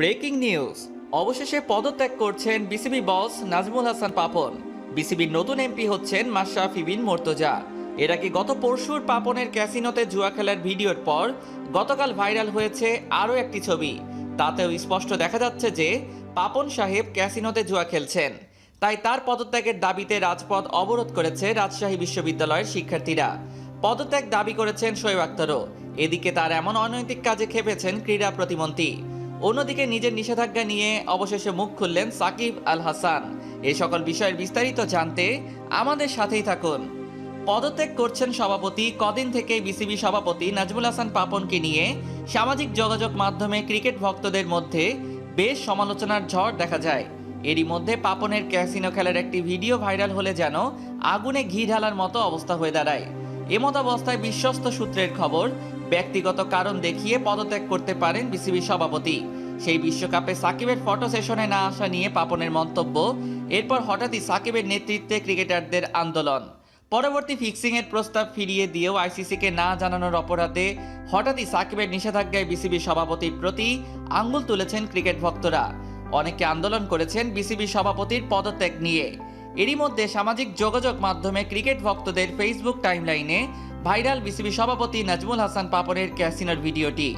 Breaking news. অবশেষে পদত্যাগ করছেন বিসিবি বস নাজমুল হাসান পাপন। বিসিবির নতুন এমপি হচ্ছেন মাশরাফি বিন মোর্তজা। এর আগে গত পরশুর পাপনের ক্যাসিনোতে জুয়া খেলার ভিডিওর পর গতকাল ভাইরাল হয়েছে আরও একটি ছবি। তাতেও স্পষ্ট দেখা যাচ্ছে যে পাপন সাহেব ক্যাসিনোতে জুয়া খেলছেন। তাই তার পদত্যাগের দাবিতে রাজপথ অবরোধ করেছে রাজশাহী বিশ্ববিদ্যালয়ের শিক্ষার্থীরা। পদত্যাগ দাবি করেছেন শোয়েব আক্তারও। এদিকে তার এমন অনৈতিক কাজে খেপেছেন ক্রীড়া প্রতিমন্ত্রী। অন্যদিকে নিজের নিষেধাজ্ঞা নিয়ে অবশেষে মুখ খুললেন সাকিব আল হাসান এই সকল বিষয়ের বিস্তারিত জানতে আমাদের সাথেই থাকুন। পদত্যাগ করছেন সভাপতি, কদিন থেকে বিসিবি সভাপতি নাজমুল হাসান পাপনকে নিয়ে সামাজিক যোগাযোগ মাধ্যমে ক্রিকেট ভক্তদের মধ্যে বেশ সমালোচনার ঝড় দেখা যায়। এরই মধ্যে পাপনের ক্যাসিনো খেলার একটি ভিডিও ভাইরাল হলে যেন আগুনে ঘি ঢালার মতো অবস্থা হয়ে দাঁড়ায়। এমত অবস্থায় বিশ্বস্ত সূত্রের খবর ব্যক্তিগত কারণ দেখিয়ে পদত্যাগ করতে পারেন বিসিবি সভাপতি। সেই বিশ্বকাপে সাকিবের ফটো সেশনে না আসা নিয়ে পাপনের মন্তব্য। এরপর হঠাৎই সাকিবের নেতৃত্বে ক্রিকেটারদের আন্দোলন। পরবর্তী ফিক্সিংয়ের প্রস্তাব ফিরিয়ে দিয়েও আইসিসিকে না জানানোর অপরাধে হঠাৎই সাকিবের নিষেধাজ্ঞায় বিসিবি সভাপতির প্রতি আঙ্গুল তুলেছেন ক্রিকেট ভক্তরা। অনেকে আন্দোলন করেছেন বিসিবি সভাপতির পদত্যাগ নিয়ে। এরই মধ্যে সামাজিক যোগাযোগ মাধ্যমে ক্রিকেট ভক্তদের ফেসবুক টাইমলাইনে ভাইরাল বিসিবি সভাপতি নাজমুল হাসান পাপনের ক্যাসিনোর ভিডিওটি,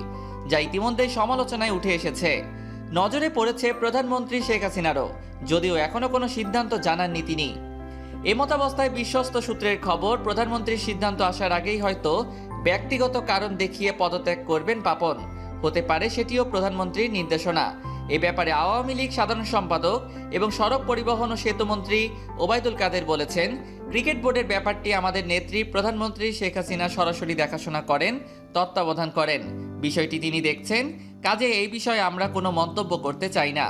যা ইতিমধ্যে সমালোচনায় উঠে এসেছে। নজরে পড়েছে প্রধানমন্ত্রী শেখ হাসিনারও, যদিও এখনও কোনো সিদ্ধান্ত জানাননি তিনি। এমতাবস্থায় বিশ্বস্ত সূত্রের খবর প্রধানমন্ত্রীর সিদ্ধান্ত আসার আগেই হয়তো ব্যক্তিগত কারণ দেখিয়ে পদত্যাগ করবেন পাপন। হতে পারে সেটিও প্রধানমন্ত্রীর নির্দেশনা। এ ব্যাপারে আওয়ামী লীগ সাধারণ সম্পাদক এবং সড়ক পরিবহন ও সেতুমন্ত্রী ওবায়দুল কাদের বলেছেন, ক্রিকেট বোর্ডের ব্যাপারটি আমাদের নেত্রী প্রধানমন্ত্রী শেখ হাসিনা সরাসরি দেখাশোনা করেন, তত্ত্বাবধান করেন। বিষয়টি তিনি দেখছেন, কাজে এই বিষয়ে আমরা কোনো মন্তব্য করতে চাই না।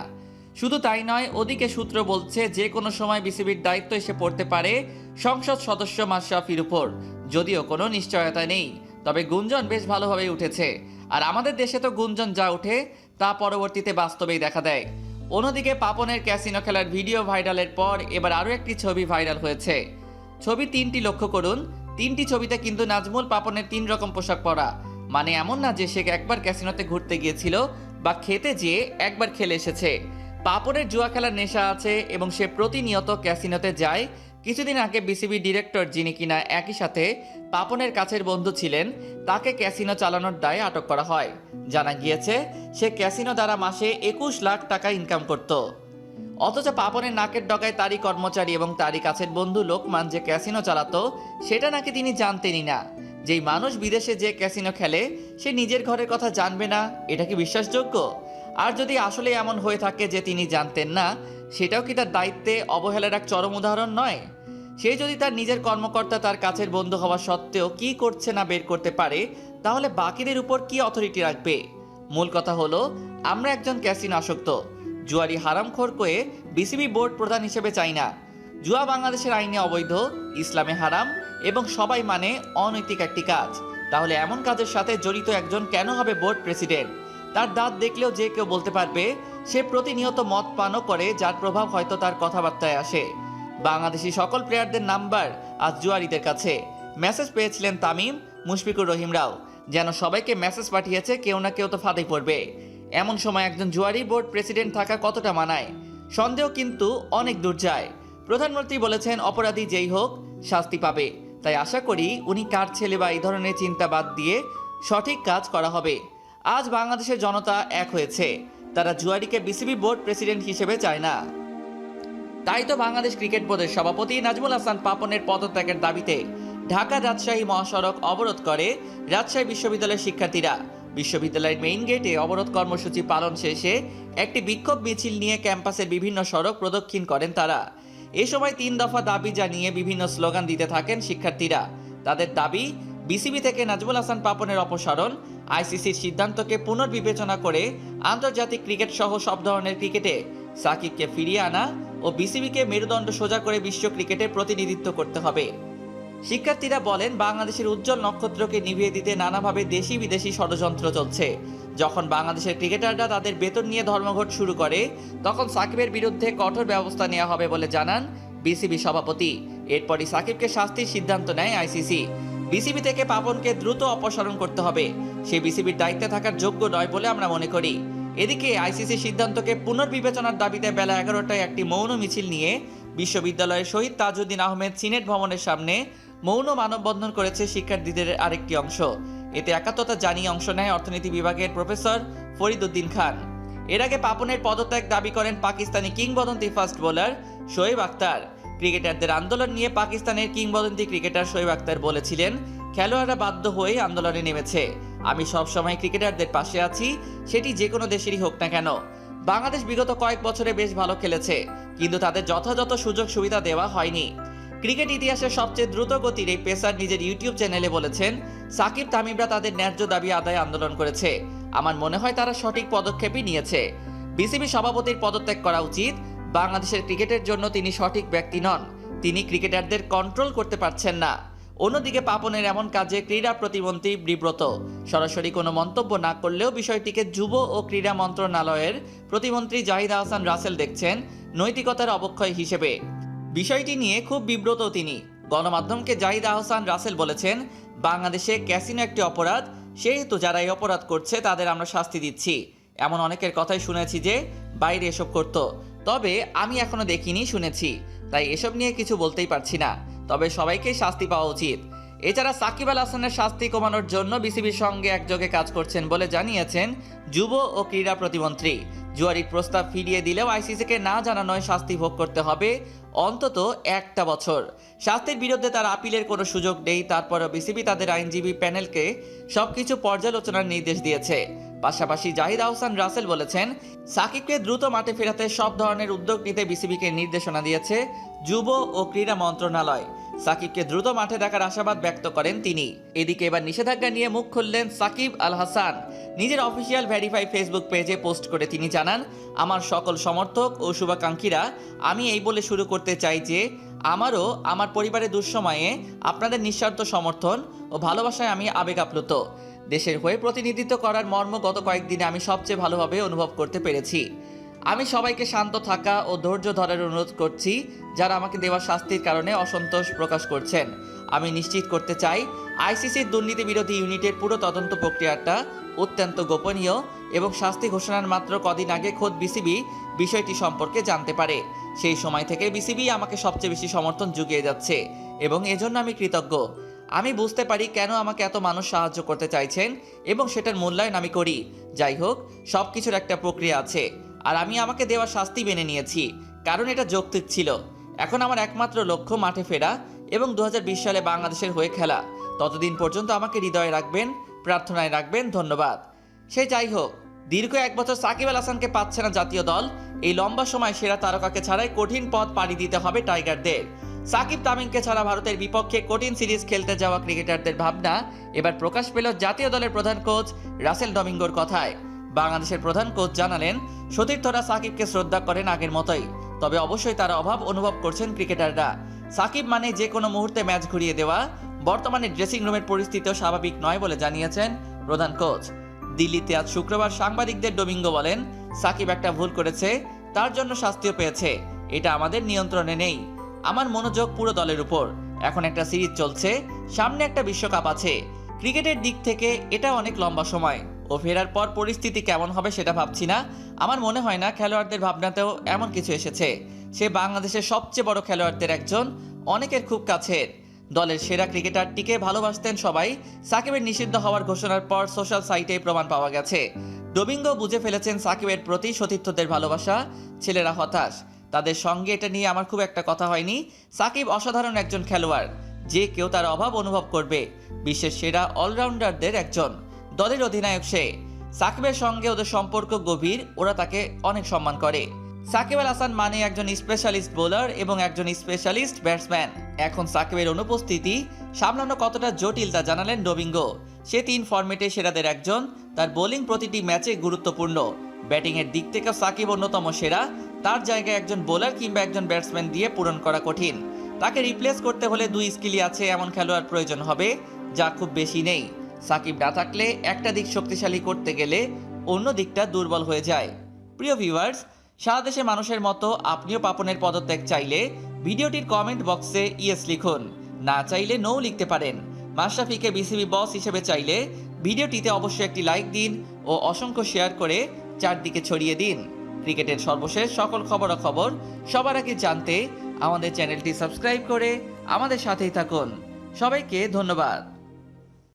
শুধু তাই নয়, ওদিকে সূত্র বলছে যে কোনো সময় বিসিবির দায়িত্ব এসে পড়তে পারে সংসদ সদস্য মাশরাফির উপর, যদিও কোনো নিশ্চয়তা নেই। তবে গুঞ্জন বেশ ভালোভাবেই উঠেছে। আর আমাদের দেশে তো গুঞ্জন যা ওঠে, তা পরবর্তীতে বাস্তবেই দেখা দেয়। অন্যদিকে পাপনের ক্যাসিনো খেলার ভিডিও ভাইরালের পর এবার আরও একটি ছবি ভাইরাল হয়েছে। ছবি তিনটি লক্ষ্য করুন। তিনটি ছবিতে কিন্তু নাজমুল পাপনের তিন রকম পোশাক পরা। মানে এমন না যে সে একবার ক্যাসিনোতে ঘুরতে গিয়েছিল বা খেতে যেয়ে একবার খেলে এসেছে। পাপনের জুয়া খেলার নেশা আছে এবং সে প্রতিনিয়ত ক্যাসিনোতে যায় কিছুদিন আগে বিসিবি ডিরেক্টর যিনি কিনা একই সাথে পাপনের কাছের বন্ধু ছিলেন, তাকে ক্যাসিনো চালানোর দায়ে আটক করা হয়। জানা গিয়েছে, সে ক্যাসিনো দ্বারা মাসে একুশ লাখ টাকা ইনকাম করত। অথচ পাপনের নাকের ডগায় তারই কর্মচারী এবং তারই কাছের বন্ধু লোকমান যে ক্যাসিনো চালাতো, সেটা নাকি তিনি জানতেনই না। যেই মানুষ বিদেশে যে ক্যাসিনো খেলে, সে নিজের ঘরের কথা জানবে না, এটা কি বিশ্বাসযোগ্য? আর যদি আসলে এমন হয়ে থাকে যে তিনি জানতেন না, সেটাও কি তার দায়িত্বে অবহেলার এক চরম উদাহরণ নয়? সে যদি তার নিজের কর্মকর্তা তার কাছের বন্ধু হওয়া সত্ত্বেও কি করছে না বের করতে পারে, তাহলে বাকিদের উপর কি অথরিটি রাখবে? মূল কথা হলো, আমরা একজন ক্যাসিন আসক্ত। জুয়ারি হারামখোর করে বিসিবি বোর্ড প্রধান হিসেবে চাই না। জুয়া বাংলাদেশের আইনে অবৈধ, ইসলামে হারাম এবং সবাই মানে অনৈতিক একটি কাজ। তাহলে এমন কাজের সাথে জড়িত একজন কেন হবে বোর্ড প্রেসিডেন্ট? তার দাঁত দেখলেও যে কেউ বলতে পারবে, সে প্রতিনিয়ত মদ পানও করে, যার প্রভাব হয়তো তার কথাবার্তায় আসে। বাংলাদেশি সকল প্লেয়ারদের নাম্বার আজ জুয়ারিদের কাছে। মেসেজ পেয়েছিলেন তামিম, মুশফিকুর রহিমরাও যেন সবাইকে মেসেজ পাঠিয়েছে, কেউ না কেউ তো ফাঁদে পড়বে। এমন সময় একজন জুয়ারি বোর্ড প্রেসিডেন্ট থাকা কতটা মানায়? সন্দেহ কিন্তু অনেক দূর যায়। প্রধানমন্ত্রী বলেছেন, অপরাধী যেই হোক, শাস্তি পাবে। তাই আশা করি উনি কার ছেলে বা এই ধরনের চিন্তা বাদ দিয়ে সঠিক কাজ করা হবে। আজ বাংলাদেশের জনতা এক হয়েছে। তারা জুয়ারিকে বিসিবি বোর্ড প্রেসিডেন্ট হিসেবে চায় না। তাই তো বাংলাদেশ ক্রিকেট বোর্ডের সভাপতি নাজমুল হাসান পাপনের পদত্যাগের দাবিতে ঢাকা রাজশাহী মহাসড়ক অবরোধ করে রাজশাহী বিশ্ববিদ্যালয়ের শিক্ষার্থীরা। বিশ্ববিদ্যালয়ের মেইন গেটে অবরোধ কর্মসূচি পালন শেষে একটি বিক্ষোভ মিছিল নিয়ে ক্যাম্পাসের বিভিন্ন সড়ক প্রদক্ষিণ করেন তারা। এ সময় তিন দফা দাবি জানিয়ে বিভিন্ন স্লোগান দিতে থাকেন শিক্ষার্থীরা। তাদের দাবি, বিসিবি থেকে নাজমুল হাসান পাপনের অপসারণ, আইসিসির সিদ্ধান্তকে পুনর্বিবেচনা করে আন্তর্জাতিক ক্রিকেট সহ সব ধরনের ক্রিকেটে সাকিবকে ফিরিয়ে আনা ও বিসিবিকে মেরুদণ্ড সোজা করে বিশ্ব ক্রিকেটে প্রতিনিধিত্ব করতে হবে। শিক্ষার্থীরা বলেন, বাংলাদেশের উজ্জ্বল নক্ষত্রকে নিভিয়ে দিতে নানাভাবে দেশি বিদেশি ষড়যন্ত্র চলছে। যখন বাংলাদেশের ক্রিকেটাররা তাদের বেতন নিয়ে ধর্মঘট শুরু করে, তখন সাকিবের বিরুদ্ধে কঠোর ব্যবস্থা নেওয়া হবে বলে জানান বিসিবি সভাপতি। এরপরই সাকিবকে শাস্তির সিদ্ধান্ত নেয় আইসিসি। বিসিবি থেকে পাপনকে দ্রুত অপসারণ করতে হবে। সে বিসিবির দায়িত্বে থাকার যোগ্য নয় বলে আমরা মনে করি। এদিকে আইসিসি সিদ্ধান্তকে পুনর্বিবেচনার দাবিতে বেলা এগারোটায় একটি মৌন মিছিল নিয়ে বিশ্ববিদ্যালয়ের শহীদ তাজউদ্দিন আহমেদ সিনেট ভবনের সামনে মৌন মানববন্ধন করেছে শিক্ষার্থীদের আরেকটি অংশ। এতে একাত্মতা জানিয়ে অংশ নেয় অর্থনীতি বিভাগের প্রফেসর ফরিদ উদ্দিন খান। এর আগে পাপনের পদত্যাগ দাবি করেন পাকিস্তানি কিংবদন্তি ফাস্ট বোলার শোয়েব আক্তার ক্রিকেটারদের আন্দোলন নিয়ে পাকিস্তানের কিংবদন্তি ক্রিকেটার শোয়েব আক্তার বলেছিলেন, খেলোয়াড়রা বাধ্য হয়ে আন্দোলনে নেমেছে। আমি সবসময় ক্রিকেটারদের পাশে আছি, সেটি যে কোনো দেশেরই হোক না কেন। বাংলাদেশ বিগত কয়েক বছরে বেশ ভালো খেলেছে, কিন্তু তাদের যথাযথ সুযোগ সুবিধা দেওয়া হয়নি। ক্রিকেট ইতিহাসের সবচেয়ে দ্রুত গতির এই পেসার নিজের ইউটিউব চ্যানেলে বলেছেন, সাকিব তামিমরা তাদের ন্যায্য দাবি আদায় আন্দোলন করেছে। আমার মনে হয় তারা সঠিক পদক্ষেপই নিয়েছে। বিসিবি সভাপতির পদত্যাগ করা উচিত। বাংলাদেশের ক্রিকেটের জন্য তিনি সঠিক ব্যক্তি নন। তিনি ক্রিকেটারদের কন্ট্রোল করতে পারছেন না। অন্যদিকে পাপনের এমন কাজে ক্রীড়া প্রতিমন্ত্রী বিব্রত। সরাসরি কোনো মন্তব্য না করলেও বিষয়টিকে যুব ও ক্রীড়া মন্ত্রণালয়ের প্রতিমন্ত্রী জাহিদ আহসান রাসেল দেখছেন নৈতিকতার অবক্ষয় হিসেবে। বিষয়টি নিয়ে খুব বিব্রত তিনি। গণমাধ্যমকে জাহিদ আহসান রাসেল বলেছেন, বাংলাদেশে ক্যাসিনো একটি অপরাধ, সেহেতু যারা এই অপরাধ করছে তাদের আমরা শাস্তি দিচ্ছি। এমন অনেকের কথাই শুনেছি যে, বাইরে এসব করত। তবে আমি এখনও দেখিনি, শুনেছি। তাই এসব নিয়ে কিছু বলতেই পারছি না। তবে সবাইকেই শাস্তি পাওয়া উচিত। এছাড়া সাকিব আল হাসানের শাস্তি কমানোর জন্য বিসিবির সঙ্গে একযোগে কাজ করছেন বলে জানিয়েছেন যুব ও ক্রীড়া প্রতিমন্ত্রী। জুয়ারির প্রস্তাব ফিরিয়ে দিলেও আইসিসিকে না জানানোয় শাস্তি ভোগ করতে হবে অন্তত একটা বছর। শাস্তির বিরুদ্ধে তার আপিলের কোনো সুযোগ নেই, তারপরও বিসিবি তাদের আইনজীবী প্যানেলকে সবকিছু পর্যালোচনার নির্দেশ দিয়েছে। পাশাপাশি জাহিদ আহসান রাসেল বলেছেন, সাকিবকে দ্রুত মাঠে ফেরাতে সব ধরনের উদ্যোগ নিতে বিসিবিকে নির্দেশনা দিয়েছে যুব ও ক্রীড়া মন্ত্রণালয়। সাকিবকে দ্রুত মাঠে দেখার আশাবাদ ব্যক্ত করেন তিনি। এদিকে এবার নিষেধাজ্ঞা নিয়ে মুখ খুললেন সাকিব আল হাসান। নিজের অফিসিয়াল ভেরিফাই ফেসবুক পেজে পোস্ট করে তিনি জানান, আমার সকল সমর্থক ও শুভাকাঙ্ক্ষীরা, আমি এই বলে শুরু করতে চাই যে, আমারও আমার পরিবারের দুঃসময়ে আপনাদের নিঃস্বার্থ সমর্থন ও ভালোবাসায় আমি আবেগ আপ্লুত। দেশের হয়ে প্রতিনিধিত্ব করার মর্ম গত কয়েকদিনে আমি সবচেয়ে ভালোভাবে অনুভব করতে পেরেছি। আমি সবাইকে শান্ত থাকা ও ধৈর্য ধরার অনুরোধ করছি, যারা আমাকে দেওয়া শাস্তির কারণে অসন্তোষ প্রকাশ করছেন। আমি নিশ্চিত করতে চাই, আইসিসির দুর্নীতি বিরোধী ইউনিটের পুরো তদন্ত প্রক্রিয়াটা অত্যন্ত গোপনীয় এবং শাস্তি ঘোষণার মাত্র কদিন আগে খোদ বিসিবি বিষয়টি সম্পর্কে জানতে পারে। সেই সময় থেকে বিসিবি আমাকে সবচেয়ে বেশি সমর্থন জুগিয়ে যাচ্ছে এবং এজন্য আমি কৃতজ্ঞ। আমি বুঝতে পারি কেন আমাকে এত মানুষ সাহায্য করতে চাইছেন এবং সেটার মূল্যায়ন আমি করি। যাই হোক সব কিছুর একটা প্রক্রিয়া আছে আর আমি আমাকে দেওয়া শাস্তি মেনে নিয়েছি, কারণ এটা যৌক্তিক ছিল। এখন আমার একমাত্র লক্ষ্য মাঠে ফেরা এবং দুহাজার বিশ সালে বাংলাদেশের হয়ে খেলা। ততদিন পর্যন্ত আমাকে হৃদয়ে রাখবেন, প্রার্থনায় রাখবেন, ধন্যবাদ। সে যাই হোক, দীর্ঘ এক বছর সাকিব আল হাসানকে পাচ্ছে না জাতীয় দল। এই লম্বা সময় সেরা তারকাকে ছাড়াই কঠিন পথ পাড়ি দিতে হবে টাইগারদের। সাকিব তামিমকে ছাড়া ভারতের বিপক্ষে কঠিন সিরিজ খেলতে যাওয়া ক্রিকেটারদের ভাবনা, এবার প্রকাশ পেল জাতীয় দলের প্রধান কোচ রাসেল ডমিঙ্গোর কথায়। বাংলাদেশের প্রধান কোচ জানালেন, সতীর্থরা সাকিবকে শ্রদ্ধা করেন আগের মতোই, তবে অবশ্যই তারা অভাব অনুভব করছেন ক্রিকেটাররা। সাকিব মানে যে কোনো মুহূর্তে ম্যাচ ঘুরিয়ে দেওয়া, বর্তমানে ড্রেসিং রুমের পরিস্থিতিও স্বাভাবিক নয় বলে জানিয়েছেন প্রধান কোচ। দিল্লিতে আজ শুক্রবার সাংবাদিকদের ডোমিঙ্গো বলেন, সাকিব একটা ভুল করেছে, তার জন্য শাস্তিও পেয়েছে, এটা আমাদের নিয়ন্ত্রণে নেই। আমার মনোযোগ পুরো দলের উপর। এখন একটা সিরিজ চলছে, সামনে একটা বিশ্বকাপ আছে। ক্রিকেটের দিক থেকে এটা অনেক লম্বা সময়। ও ফেরার পর পরিস্থিতি কেমন হবে সেটা ভাবছি না। আমার মনে হয় না খেলোয়াড়দের ভাবনাতেও এমন কিছু এসেছে। সে বাংলাদেশের সবচেয়ে বড় খেলোয়াড়দের একজন, অনেকের খুব কাছের। দলের সেরা ক্রিকেটারটিকে ভালোবাসতেন সবাই। সাকিবের নিষিদ্ধ হওয়ার ঘোষণার পর সোশ্যাল সাইটে প্রমাণ পাওয়া গেছে। ডোমিঙ্গো বুঝে ফেলেছেন সাকিবের প্রতি সতীর্থদের ভালোবাসা। ছেলেরা হতাশ। তাদের সঙ্গে এটা নিয়ে আমার খুব একটা কথা হয়নি। সাকিব অসাধারণ একজন খেলোয়াড়, যে কেউ তার অভাব অনুভব করবে। বিশ্বের সেরা অলরাউন্ডারদের একজন, দলের অধিনায়ক সে। সাকিবের সঙ্গে ওদের সম্পর্ক গভীর, ওরা তাকে অনেক সম্মান করে। সাকিব আল হাসান মানে একজন স্পেশালিস্ট বোলার এবং একজন স্পেশালিস্ট ব্যাটসম্যান এখন সাকিবের অনুপস্থিতি সামলানো কতটা জটিল তা জানালেন ডোবিঙ্গো সে তিন ফরম্যাটে সেরাদের একজন, তার বোলিং প্রতিটি ম্যাচে গুরুত্বপূর্ণ। ব্যাটিংয়ের দিক থেকেও সাকিব অন্যতম সেরা। তার জায়গায় একজন বোলার কিংবা একজন ব্যাটসম্যান দিয়ে পূরণ করা কঠিন। তাকে রিপ্লেস করতে হলে দুই স্কিলই আছে, এমন খেলোয়াড় প্রয়োজন হবে যা খুব বেশি নেই। সাকিব না থাকলে একটা দিক শক্তিশালী করতে গেলে অন্য দিকটা দুর্বল হয়ে যায়। প্রিয় ভিউয়ার্স, সারা দেশের মানুষের মতো আপনিও পাপনের পদত্যাগ চাইলে ভিডিওটির কমেন্ট বক্সে ইয়েস লিখুন। না চাইলে নো লিখতে পারেন। মাশরাফিকে বিসিবি বস হিসেবে চাইলে ভিডিওটিতে অবশ্যই একটি লাইক দিন ও অসংখ্য শেয়ার করে চারদিকে ছড়িয়ে দিন। ক্রিকেটের সর্বশেষ সকল খবরাখবর সবার আগে জানতে আমাদের চ্যানেলটি সাবস্ক্রাইব করে আমাদের সাথেই থাকুন। সবাইকে ধন্যবাদ।